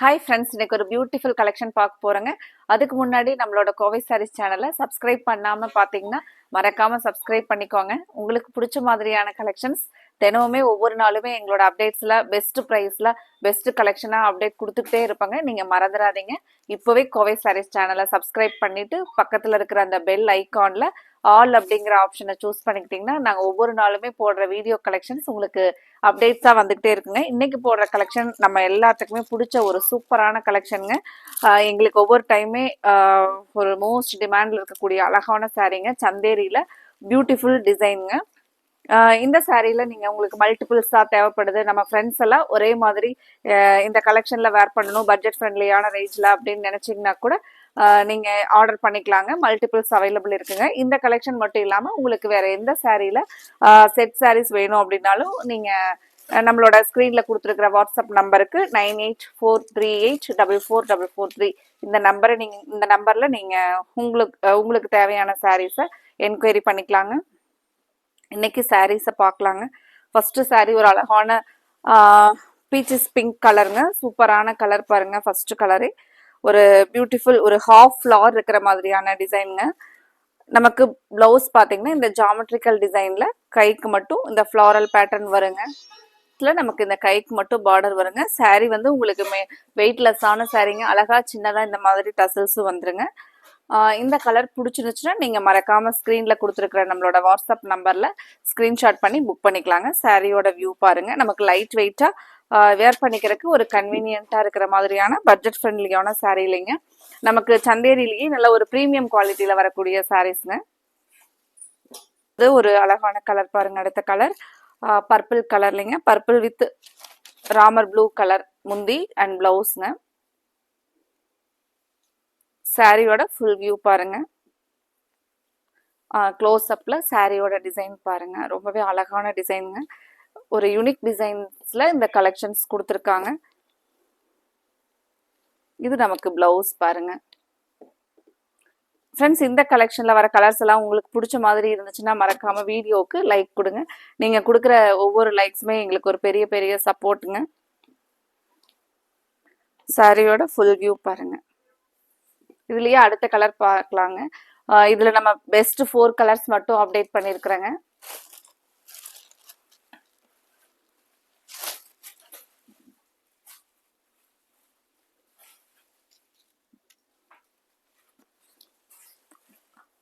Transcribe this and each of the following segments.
Hi friends இன்னைக்கு ஒரு beautiful collection பார்க்க போறேங்க. அதுக்கு முன்னாடி நம்மளோட கோவை சாரீஸ் சேனலை சப்ஸ்கிரைப் பண்ணாம பார்த்தீங்கன்னா மறக்காம சப்ஸ்கிரைப் பண்ணிக்கோங்க. உங்களுக்கு பிடிச்ச மாதிரியான கலெக்ஷன்ஸ் தினமுமே ஒவ்வொரு நாளுமே எங்களோட அப்டேட்ஸ்ல பெஸ்ட் ப்ரைஸ்ல பெஸ்ட் கலெக்ஷனாக அப்டேட் கொடுத்துக்கிட்டே இருப்பாங்க. நீங்க மறந்துடாதீங்க இப்போவே கோவை சாரீஸ் சேனலை சப்ஸ்கிரைப் பண்ணிட்டு பக்கத்துல இருக்கிற அந்த பெல் ஐகான்ல ஆல் அப்படிங்கிற ஆப்ஷனை சூஸ் பண்ணிக்கிட்டீங்கன்னா நாங்கள் ஒவ்வொரு நாளுமே போடுற வீடியோ கலெக்ஷன்ஸ் உங்களுக்கு அப்டேட்ஸாக வந்துகிட்டே இருக்குங்க. இன்னைக்கு போடுற கலெக்ஷன் நம்ம எல்லாத்துக்குமே பிடிச்ச ஒரு சூப்பரான கலெக்ஷனுங்க எங்களுக்கு ஒவ்வொரு டைமே ஒரு மோஸ்ட் டிமாண்டில் இருக்கக்கூடிய அழகான சாரீங்க சந்தேரியில் பியூட்டிஃபுல் டிசைனுங்க இந்த சாரியில் நீங்கள் உங்களுக்கு மல்டிபிள்ஸாக தேவைப்படுது. நம்ம ஃப்ரெண்ட்ஸ் எல்லாம் ஒரே மாதிரி இந்த கலெக்ஷனில் வேர் பண்ணணும் பட்ஜெட் ஃப்ரெண்ட்லியான ரேஞ்சில் அப்படின்னு நினச்சிங்கன்னா கூட நீங்கள் ஆர்டர் பண்ணிக்கலாங்க. மல்டிபிள்ஸ் அவைலபிள் இருக்குங்க. இந்த கலெக்ஷன் மட்டும் இல்லாமல் உங்களுக்கு வேறு எந்த சாரியில் செட் சாரீஸ் வேணும் அப்படின்னாலும் நீங்கள் நம்மளோட ஸ்க்ரீனில் கொடுத்துருக்கிற வாட்ஸ்அப் நம்பருக்கு nine eight four three eight double four double four three இந்த நம்பரை நீங்கள் இந்த நம்பரில் நீங்கள் உங்களுக்கு உங்களுக்கு தேவையான சாரீஸை என்கொயரி பண்ணிக்கலாங்க. இன்னைக்கு சாரீஸை பார்க்கலாங்க ஃபஸ்ட்டு சாரீ ஒரு அழகான பீச்சஸ் பிங்க் கலருங்க சூப்பரான கலர் பாருங்க ஃபர்ஸ்ட் கலரு ஒரு பியூட்டிஃபுல் ஒரு ஹாஃப் ஃப்ளார் இருக்கிற மாதிரியான டிசைனுங்க நமக்கு ப்ளவுஸ் பார்த்தீங்கன்னா இந்த ஜாமெட்ரிக்கல் டிசைனில் கைக்கு மட்டும் இந்த ஃப்ளாரல் பேட்டர்ன் வருங்க. இதில் நமக்கு இந்த கைக்கு மட்டும் பார்டர் வருங்க. சாரீ வந்து உங்களுக்கு மே வெயிட்லெஸ்ஸான சாரீங்க அழகா சின்னதாக இந்த மாதிரி டசல்ஸும் வந்துருங்க. இந்த கலர் பிடிச்சிருந்துச்சுன்னா நீங்கள் மறக்காமல் ஸ்க்ரீனில் கொடுத்துருக்குற நம்மளோட வாட்ஸ்அப் நம்பரில் ஸ்க்ரீன்ஷாட் பண்ணி புக் பண்ணிக்கலாங்க. சாரியோட வியூ பாருங்கள் நமக்கு லைட் வெயிட்டாக வேர் பண்ணிக்கிறதுக்கு ஒரு கன்வீனியண்ட்டாக இருக்கிற மாதிரியான பட்ஜெட் ஃப்ரெண்ட்லியான சாரீ இல்லைங்க. நமக்கு சந்தேரியிலேயே நல்ல ஒரு ப்ரீமியம் குவாலிட்டியில் வரக்கூடிய சாரீஸ்ங்க இது ஒரு அழகான கலர் பாருங்க. அடுத்த colour purple கலர்லைங்க purple with Ramar blue colour முந்தி அண்ட் ப்ளவுஸ்ங்க சாரியோட ஃபுல் வியூ பாருங்க. க்ளோஸ் அப்பில் சாரியோட டிசைன் பாருங்க. ரொம்பவே அழகான டிசைனுங்க ஒரு யூனிக் டிசைன்ஸில் இந்த கலெக்ஷன்ஸ் கொடுத்துருக்காங்க. இது நமக்கு ப்ளவுஸ் பாருங்கள் ஃப்ரெண்ட்ஸ் இந்த கலெக்ஷனில் வர கலர்ஸ் எல்லாம் உங்களுக்கு பிடிச்ச மாதிரி இருந்துச்சுன்னா மறக்காம வீடியோவுக்கு லைக் கொடுங்க. நீங்கள் கொடுக்குற ஒவ்வொரு லைக்ஸுமே எங்களுக்கு ஒரு பெரிய பெரிய சப்போர்ட்டுங்க சாரியோட ஃபுல் வியூ பாருங்க. இதுலயே அடுத்த கலர் பார்க்கலாங்க. இதுல நம்ம பெஸ்ட் ஃபோர் கலர்ஸ் மட்டும் அப்டேட் பண்ணிருக்கிறேங்க.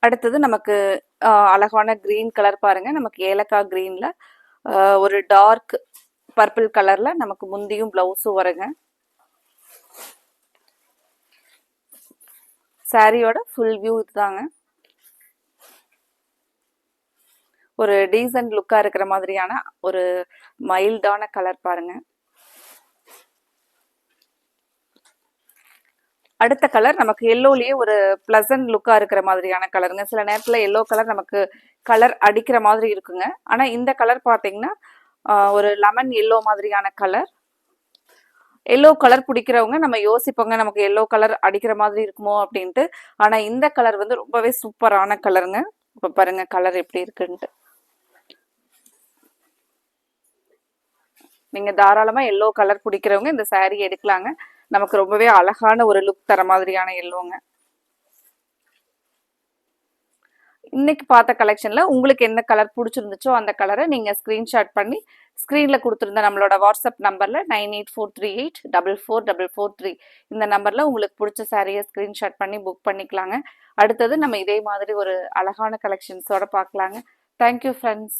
அடுத்தது நமக்கு அழகான க்ரீன் கலர் பாருங்க. நமக்கு ஏலக்காய் க்ரீனில் ஒரு டார்க் பர்பிள் கலரில் நமக்கு முந்தியும் ப்ளவுஸும் வருங்க. சாரியோட ஃபுல் வியூ இதுதாங்க. ஒரு டீசன்ட் லுக்காக இருக்கிற மாதிரியான ஒரு மைல்டான கலர் பாருங்கள் அடுத்த கலர் நமக்கு எல்லோலயே ஒரு பிளசன்ட் லுக்காக இருக்கிற மாதிரியான கலருங்க சில நேரத்தில் எல்லோ கலர் நமக்கு கலர் அடிக்கிற மாதிரி இருக்குங்க. ஆனால் இந்த கலர் பார்த்தீங்கன்னா ஒரு லெமன் எல்லோ மாதிரியான கலர் எல்லோ கலர் பிடிக்கிறவங்க நம்ம யோசிப்போங்க நமக்கு எல்லோ கலர் அடிக்கிற மாதிரி இருக்குமோ அப்படின்ட்டு. ஆனால் இந்த கலர் வந்து ரொம்பவே சூப்பரான கலருங்க இப்போ பாருங்க கலர் எப்படி இருக்குன்ட்டு. நீங்கள் தாராளமாக எல்லோ கலர் பிடிக்கிறவங்க இந்த சாரீ எடுக்கலாங்க. நமக்கு ரொம்பவே அழகான ஒரு லுக் தர மாதிரியான எல்லோங்க. இன்னைக்கு பார்த்த கலெக்ஷன்ல உங்களுக்கு என்ன கலர் பிடிச்சிருந்துச்சோ அந்த கலரை நீங்க ஸ்கிரீன்ஷாட் பண்ணி ஸ்க்ரீனில் கொடுத்துருந்த நம்மளோட வாட்ஸ்அப் நம்பரில் nine eight four three eight double four double four three இந்த நம்பரில் உங்களுக்கு பிடிச்ச சாரியை ஸ்க்ரீன்ஷாட் பண்ணி புக் பண்ணிக்கலாங்க. அடுத்தது நம்ம இதே மாதிரி ஒரு அழகான கலெக்ஷன்ஸோட பார்க்கலாங்க. Thank you friends